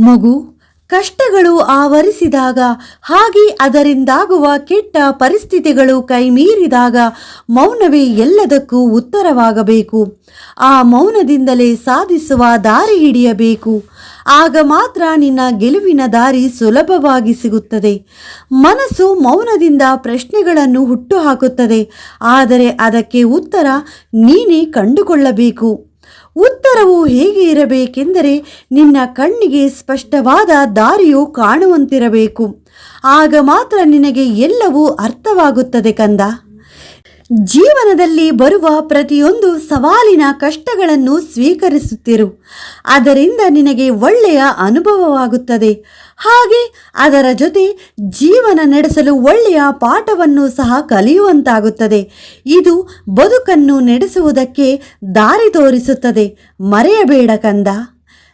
ಮಗು, ಕಷ್ಟಗಳು ಆವರಿಸಿದಾಗ, ಹಾಗೆ ಅದರಿಂದಾಗುವ ಕೆಟ್ಟ ಪರಿಸ್ಥಿತಿಗಳು ಕೈಮೀರಿದಾಗ ಮೌನವೇ ಎಲ್ಲದಕ್ಕೂ ಉತ್ತರವಾಗಬೇಕು. ಆ ಮೌನದಿಂದಲೇ ಸಾಧಿಸುವ ದಾರಿ ಹಿಡಿಯಬೇಕು. ಆಗ ಮಾತ್ರ ನಿನ್ನ ಗೆಲುವಿನ ದಾರಿ ಸುಲಭವಾಗಿ ಸಿಗುತ್ತದೆ. ಮನಸ್ಸು ಮೌನದಿಂದ ಪ್ರಶ್ನೆಗಳನ್ನು ಹುಟ್ಟುಹಾಕುತ್ತದೆ. ಆದರೆ ಅದಕ್ಕೆ ಉತ್ತರ ನೀನೇ ಕಂಡುಕೊಳ್ಳಬೇಕು. ಉತ್ತರವು ಹೇಗೆ ಇರಬೇಕೆಂದರೆ ನಿನ್ನ ಕಣ್ಣಿಗೆ ಸ್ಪಷ್ಟವಾದ ದಾರಿಯು ಕಾಣುವಂತಿರಬೇಕು. ಆಗ ಮಾತ್ರ ನಿನಗೆ ಎಲ್ಲವೂ ಅರ್ಥವಾಗುತ್ತದೆ ಕಂದ. ಜೀವನದಲ್ಲಿ ಬರುವ ಪ್ರತಿಯೊಂದು ಸವಾಲಿನ ಕಷ್ಟಗಳನ್ನು ಸ್ವೀಕರಿಸುತ್ತಿರು. ಅದರಿಂದ ನಿನಗೆ ಒಳ್ಳೆಯ ಅನುಭವವಾಗುತ್ತದೆ. ಹಾಗೆ ಅದರ ಜೊತೆ ಜೀವನ ನಡೆಸಲು ಒಳ್ಳೆಯ ಪಾಠವನ್ನು ಸಹ ಕಲಿಯುವಂತಾಗುತ್ತದೆ. ಇದು ಬದುಕನ್ನು ನಡೆಸುವುದಕ್ಕೆ ದಾರಿ ತೋರಿಸುತ್ತದೆ. ಮರೆಯಬೇಡ ಕಂದ.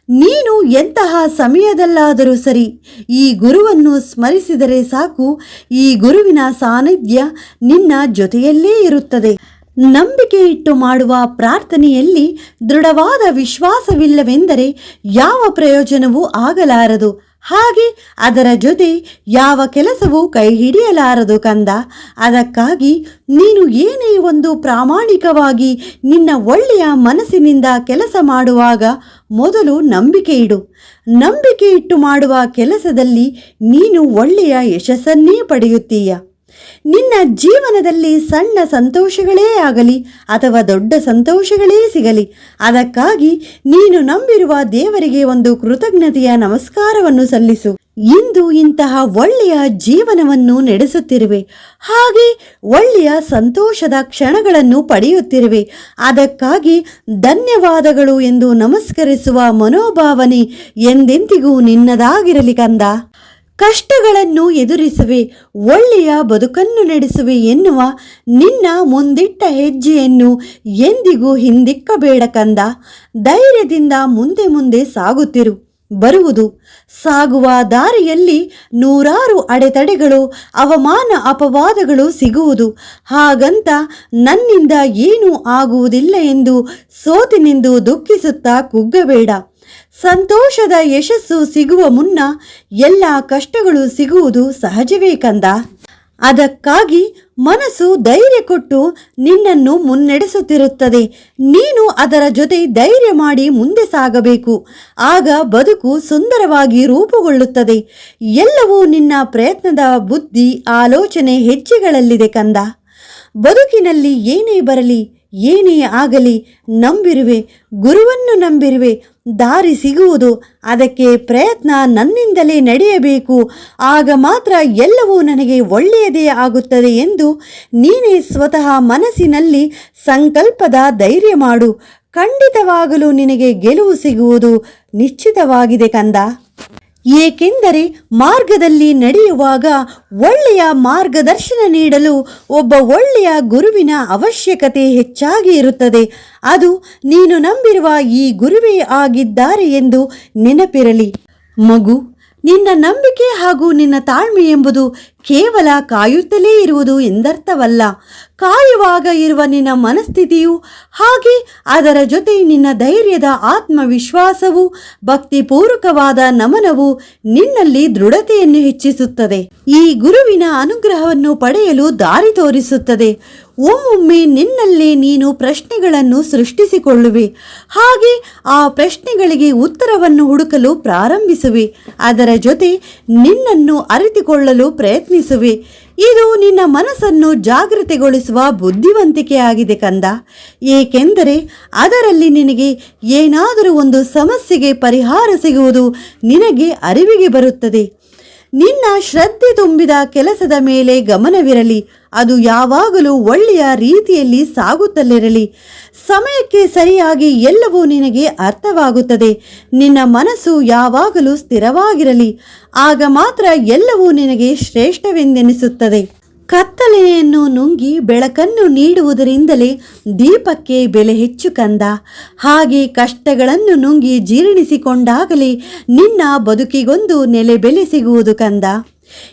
ನೀನು ಎಂತಹ ಸಮಯದಲ್ಲಾದರೂ ಸರಿ ಈ ಗುರುವನ್ನು ಸ್ಮರಿಸಿದರೆ ಸಾಕು. ಈ ಗುರುವಿನ ಸಾನ್ನಿಧ್ಯ ನಿನ್ನ ಜೊತೆಯಲ್ಲೇ ಇರುತ್ತದೆ. ನಂಬಿಕೆ ಇಟ್ಟು ಮಾಡುವ ಪ್ರಾರ್ಥನೆಯಲ್ಲಿ ದೃಢವಾದ ವಿಶ್ವಾಸವಿಲ್ಲವೆಂದರೆ ಯಾವ ಪ್ರಯೋಜನವೂ ಆಗಲಾರದು. ಹಾಗೆ ಅದರ ಜೊತೆ ಯಾವ ಕೆಲಸವೂ ಕೈ ಹಿಡಿಯಲಾರದು ಕಂದ. ಅದಕ್ಕಾಗಿ ನೀನು ಏನೇ ಒಂದು ಪ್ರಾಮಾಣಿಕವಾಗಿ ನಿನ್ನ ಒಳ್ಳೆಯ ಮನಸ್ಸಿನಿಂದ ಕೆಲಸ ಮಾಡುವಾಗ ಮೊದಲು ನಂಬಿಕೆ ಇಡು. ನಂಬಿಕೆ ಇಟ್ಟು ಮಾಡುವ ಕೆಲಸದಲ್ಲಿ ನೀನು ಒಳ್ಳೆಯ ಯಶಸ್ಸನ್ನೇ ಪಡೆಯುತ್ತೀಯ. ನಿನ್ನ ಜೀವನದಲ್ಲಿ ಸಣ್ಣ ಸಂತೋಷಗಳೇ ಆಗಲಿ ಅಥವಾ ದೊಡ್ಡ ಸಂತೋಷಗಳೇ ಸಿಗಲಿ, ಅದಕ್ಕಾಗಿ ನೀನು ನಂಬಿರುವ ದೇವರಿಗೆ ಒಂದು ಕೃತಜ್ಞತೆಯ ನಮಸ್ಕಾರವನ್ನು ಸಲ್ಲಿಸು. ಇಂದು ಇಂತಹ ಒಳ್ಳೆಯ ಜೀವನವನ್ನು ನಡೆಸುತ್ತಿರುವೆ. ಹಾಗೆ ಒಳ್ಳೆಯ ಸಂತೋಷದ ಕ್ಷಣಗಳನ್ನು ಪಡೆಯುತ್ತಿರುವೆ. ಅದಕ್ಕಾಗಿ ಧನ್ಯವಾದಗಳು ಎಂದು ನಮಸ್ಕರಿಸುವ ಮನೋಭಾವನೆ ಎಂದೆಂದಿಗೂ ನಿನ್ನದಾಗಿರಲಿ ಕಂದ. ಕಷ್ಟಗಳನ್ನು ಎದುರಿಸುವೆ, ಒಳ್ಳೆಯ ಬದುಕನ್ನು ನಡೆಸುವೆ ಎನ್ನುವ ನಿನ್ನ ಮುಂದಿಟ್ಟ ಹೆಜ್ಜೆಯನ್ನು ಎಂದಿಗೂ ಹಿಂದಿಕ್ಕಬೇಡ ಕಂದ. ಧೈರ್ಯದಿಂದ ಮುಂದೆ ಮುಂದೆ ಸಾಗುತ್ತಿರು. ಬರುವುದು. ಸಾಗುವ ದಾರಿಯಲ್ಲಿ ನೂರಾರು ಅಡೆತಡೆಗಳು, ಅವಮಾನ ಅಪವಾದಗಳು ಸಿಗುವುದು. ಹಾಗಂತ ನನ್ನಿಂದ ಏನೂ ಆಗುವುದಿಲ್ಲ ಎಂದು ಸೋತಿನೆಂದು ದುಃಖಿಸುತ್ತಾ ಕುಗ್ಗಬೇಡ. ಸಂತೋಷದ ಯಶಸ್ಸು ಸಿಗುವ ಮುನ್ನ ಎಲ್ಲ ಕಷ್ಟಗಳು ಸಿಗುವುದು ಸಹಜವೇ ಕಂದ. ಅದಕ್ಕಾಗಿ ಮನಸ್ಸು ಧೈರ್ಯ ಕೊಟ್ಟು ನಿನ್ನನ್ನು ಮುನ್ನಡೆಸುತ್ತಿರುತ್ತದೆ. ನೀನು ಅದರ ಜೊತೆ ಧೈರ್ಯ ಮಾಡಿ ಮುಂದೆ ಸಾಗಬೇಕು. ಆಗ ಬದುಕು ಸುಂದರವಾಗಿ ರೂಪುಗೊಳ್ಳುತ್ತದೆ. ಎಲ್ಲವೂ ನಿನ್ನ ಪ್ರಯತ್ನದ ಬುದ್ಧಿ, ಆಲೋಚನೆ ಹೆಜ್ಜೆಗಳಲ್ಲಿದೆ ಕಂದ. ಬದುಕಿನಲ್ಲಿ ಏನೇ ಬರಲಿ, ಏನೇ ಆಗಲಿ, ನಂಬಿರುವೆ, ಗುರುವನ್ನು ನಂಬಿರುವೆ ದಾರಿ ಸಿಗುವುದು, ಅದಕ್ಕೆ ಪ್ರಯತ್ನ ನನ್ನಿಂದಲೇ ನಡೆಯಬೇಕು. ಆಗ ಮಾತ್ರ ಎಲ್ಲವೂ ನನಗೆ ಒಳ್ಳೆಯದೇ ಆಗುತ್ತದೆ ಎಂದು ನೀನೇ ಸ್ವತಃ ಮನಸ್ಸಿನಲ್ಲಿ ಸಂಕಲ್ಪದ ಧೈರ್ಯ ಮಾಡು. ಖಂಡಿತವಾಗಲೂ ನಿನಗೆ ಗೆಲುವು ಸಿಗುವುದು ನಿಶ್ಚಿತವಾಗಿದೆ ಕಂದ. ಏಕೆಂದರೆ ಮಾರ್ಗದಲ್ಲಿ ನಡೆಯುವಾಗ ಒಳ್ಳೆಯ ಮಾರ್ಗದರ್ಶನ ನೀಡಲು ಒಬ್ಬ ಒಳ್ಳೆಯ ಗುರುವಿನ ಅವಶ್ಯಕತೆ ಹೆಚ್ಚಾಗಿ ಇರುತ್ತದೆ. ಅದು ನೀನು ನಂಬಿರುವ ಈ ಗುರುವೇ ಆಗಿದ್ದಾರೆ ಎಂದು ನೆನಪಿರಲಿ. ಮಗು, ನಿನ್ನ ನಂಬಿಕೆ ಹಾಗೂ ನಿನ್ನ ತಾಳ್ಮೆ ಎಂಬುದು ಕೇವಲ ಕಾಯುತ್ತಲೇ ಇರುವುದು ಎಂದರ್ಥವಲ್ಲ. ಕಾಯುವಾಗ ಇರುವ ನಿನ್ನ ಮನಸ್ಥಿತಿಯು ಹಾಗೆ ಅದರ ಜೊತೆ ನಿನ್ನ ಧೈರ್ಯದ ಆತ್ಮವಿಶ್ವಾಸವು ಭಕ್ತಿಪೂರ್ವಕವಾದ ನಮನವು ನಿನ್ನಲ್ಲಿ ದೃಢತೆಯನ್ನು ಹೆಚ್ಚಿಸುತ್ತದೆ. ಈ ಗುರುವಿನ ಅನುಗ್ರಹವನ್ನು ಪಡೆಯಲು ದಾರಿ ತೋರಿಸುತ್ತದೆ. ಒಮ್ಮೊಮ್ಮೆ ನಿನ್ನಲ್ಲೇ ನೀನು ಪ್ರಶ್ನೆಗಳನ್ನು ಸೃಷ್ಟಿಸಿಕೊಳ್ಳುವೆ. ಹಾಗೆ ಆ ಪ್ರಶ್ನೆಗಳಿಗೆ ಉತ್ತರವನ್ನು ಹುಡುಕಲು ಪ್ರಾರಂಭಿಸುವೆ. ಅದರ ಜೊತೆ ನಿನ್ನನ್ನು ಅರಿತುಕೊಳ್ಳಲು ಪ್ರಯತ್ನಿಸುವೆ ಇದು ನಿನ್ನ ಮನಸ್ಸನ್ನು ಜಾಗೃತಿಗೊಳಿಸುವ ಬುದ್ಧಿವಂತಿಕೆಯಾಗಿದೆ ಕಂದ. ಏಕೆಂದರೆ ಅದರಲ್ಲಿ ನಿನಗೆ ಏನಾದರೂ ಒಂದು ಸಮಸ್ಯೆಗೆ ಪರಿಹಾರ ಸಿಗುವುದು ನಿನಗೆ ಅರಿವಿಗೆ ಬರುತ್ತದೆ. ನಿನ್ನ ಶ್ರದ್ಧೆ ತುಂಬಿದ ಕೆಲಸದ ಮೇಲೆ ಗಮನವಿರಲಿ. ಅದು ಯಾವಾಗಲೂ ಒಳ್ಳೆಯ ರೀತಿಯಲ್ಲಿ ಸಾಗುತ್ತಲಿರಲಿ. ಸಮಯಕ್ಕೆ ಸರಿಯಾಗಿ ಎಲ್ಲವೂ ನಿನಗೆ ಅರ್ಥವಾಗುತ್ತದೆ. ನಿನ್ನ ಮನಸ್ಸು ಯಾವಾಗಲೂ ಸ್ಥಿರವಾಗಿರಲಿ. ಆಗ ಮಾತ್ರ ಎಲ್ಲವೂ ನಿನಗೆ ಶ್ರೇಷ್ಠವೆಂದೆನಿಸುತ್ತದೆ. ಕತ್ತಲೆಯನ್ನು ನುಂಗಿ ಬೆಳಕನ್ನು ನೀಡುವುದರಿಂದಲೇ ದೀಪಕ್ಕೆ ಬೆಲೆ ಹೆಚ್ಚು ಕಂದ. ಹಾಗೆ ಕಷ್ಟಗಳನ್ನು ನುಂಗಿ ಜೀರ್ಣಿಸಿಕೊಂಡಾಗಲೇ ನಿನ್ನ ಬದುಕಿಗೊಂದು ನೆಲೆ ಬೆಲೆ ಸಿಗುವುದು ಕಂದ.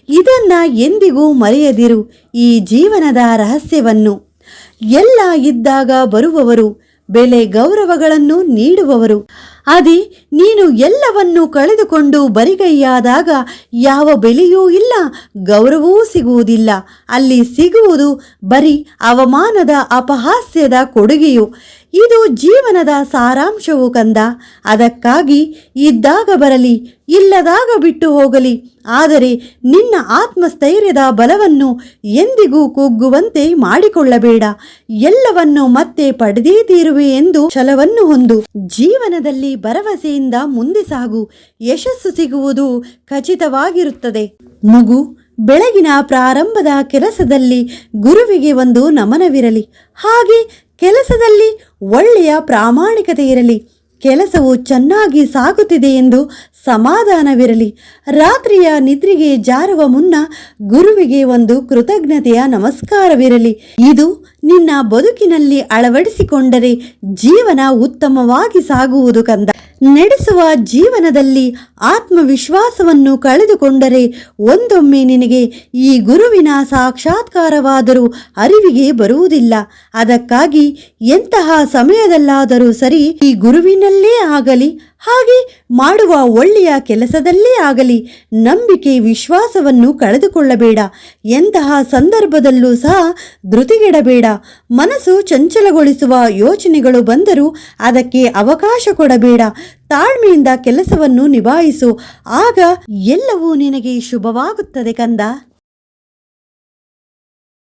ಇದನ್ನ ಎಂದಿಗೂ ಮರೆಯದಿರು ಈ ಜೀವನದ ರಹಸ್ಯವನ್ನು. ಎಲ್ಲ ಇದ್ದಾಗ ಬರುವವರು ಬೆಲೆ ಗೌರವಗಳನ್ನು ನೀಡುವವರು. ಅದೇ, ನೀನು ಎಲ್ಲವನ್ನೂ ಕಳೆದುಕೊಂಡು ಬರಿಗೈಯಾದಾಗ ಯಾವ ಬೆಲೆಯೂ ಇಲ್ಲ, ಗೌರವವೂ ಸಿಗುವುದಿಲ್ಲ. ಅಲ್ಲಿ ಸಿಗುವುದು ಬರೀ ಅವಮಾನದ ಅಪಹಾಸ್ಯದ ಕೊಡುಗೆಯು. ಇದು ಜೀವನದ ಸಾರಾಂಶವು ಕಂದ. ಅದಕ್ಕಾಗಿ ಇದ್ದಾಗ ಬರಲಿ, ಇಲ್ಲದಾಗ ಬಿಟ್ಟು ಹೋಗಲಿ. ಆದರೆ ನಿನ್ನ ಆತ್ಮಸ್ಥೈರ್ಯದ ಬಲವನ್ನು ಎಂದಿಗೂ ಕುಗ್ಗುವಂತೆ ಮಾಡಿಕೊಳ್ಳಬೇಡ. ಎಲ್ಲವನ್ನು ಮತ್ತೆ ಪಡೆದೇ ತೀರುವೆ ಎಂದು ಛಲವನ್ನು ಹೊಂದು. ಜೀವನದಲ್ಲಿ ಭರವಸೆಯಿಂದ ಮುಂದೆ ಸಾಗು. ಯಶಸ್ಸು ಸಿಗುವುದು ಖಚಿತವಾಗಿರುತ್ತದೆ. ಮಗು. ಬೆಳಗಿನ ಪ್ರಾರಂಭದ ಕೆಲಸದಲ್ಲಿ ಗುರುವಿಗೆ ಒಂದು ನಮನವಿರಲಿ. ಹಾಗೆ ಕೆಲಸದಲ್ಲಿ ಒಳ್ಳೆಯ ಪ್ರಾಮಾಣಿಕತೆ ಇರಲಿ, ಕೆಲಸವು ಚೆನ್ನಾಗಿ ಸಾಗುತ್ತಿದೆ ಎಂದು ಸಮಾಧಾನವಿರಲಿ. ರಾತ್ರಿಯ ನಿದ್ರೆಗೆ ಜಾರುವ ಮುನ್ನ ಗುರುವಿಗೆ ಒಂದು ಕೃತಜ್ಞತೆಯ ನಮಸ್ಕಾರವಿರಲಿ. ಇದು ನಿನ್ನ ಬದುಕಿನಲ್ಲಿ ಅಳವಡಿಸಿಕೊಂಡರೆ ಜೀವನ ಉತ್ತಮವಾಗಿ ಸಾಗುವುದು ಕಂದ. ನಡೆಸುವ ಜೀವನದಲ್ಲಿ ಆತ್ಮವಿಶ್ವಾಸವನ್ನು ಕಳೆದುಕೊಂಡರೆ ಒಂದೊಮ್ಮೆ ನಿನಗೆ ಈ ಗುರುವಿನ ಸಾಕ್ಷಾತ್ಕಾರವಾದರೂ ಅರಿವಿಗೆ ಬರುವುದಿಲ್ಲ. ಅದಕ್ಕಾಗಿ ಎಂತಹ ಸಮಯದಲ್ಲಾದರೂ ಸರಿ ಈ ಗುರುವಿನಲ್ಲೇ ಆಗಲಿ ಹಾಗೆ ಮಾಡುವ ಒಳ್ಳೆಯ ಕೆಲಸದಲ್ಲೇ ಆಗಲಿ, ನಂಬಿಕೆ ವಿಶ್ವಾಸವನ್ನು ಕಳೆದುಕೊಳ್ಳಬೇಡ. ಎಂತಹ ಸಂದರ್ಭದಲ್ಲೂ ಸಹ ಧೃತಿಗೆಡಬೇಡ. ಮನಸ್ಸು ಚಂಚಲಗೊಳಿಸುವ ಯೋಚನೆಗಳು ಬಂದರೂ ಅದಕ್ಕೆ ಅವಕಾಶ ಕೊಡಬೇಡ. ತಾಳ್ಮೆಯಿಂದ ಕೆಲಸವನ್ನು ನಿಭಾಯಿಸು. ಆಗ ಎಲ್ಲವೂ ನಿನಗೆ ಶುಭವಾಗುತ್ತದೆ ಕಂದ.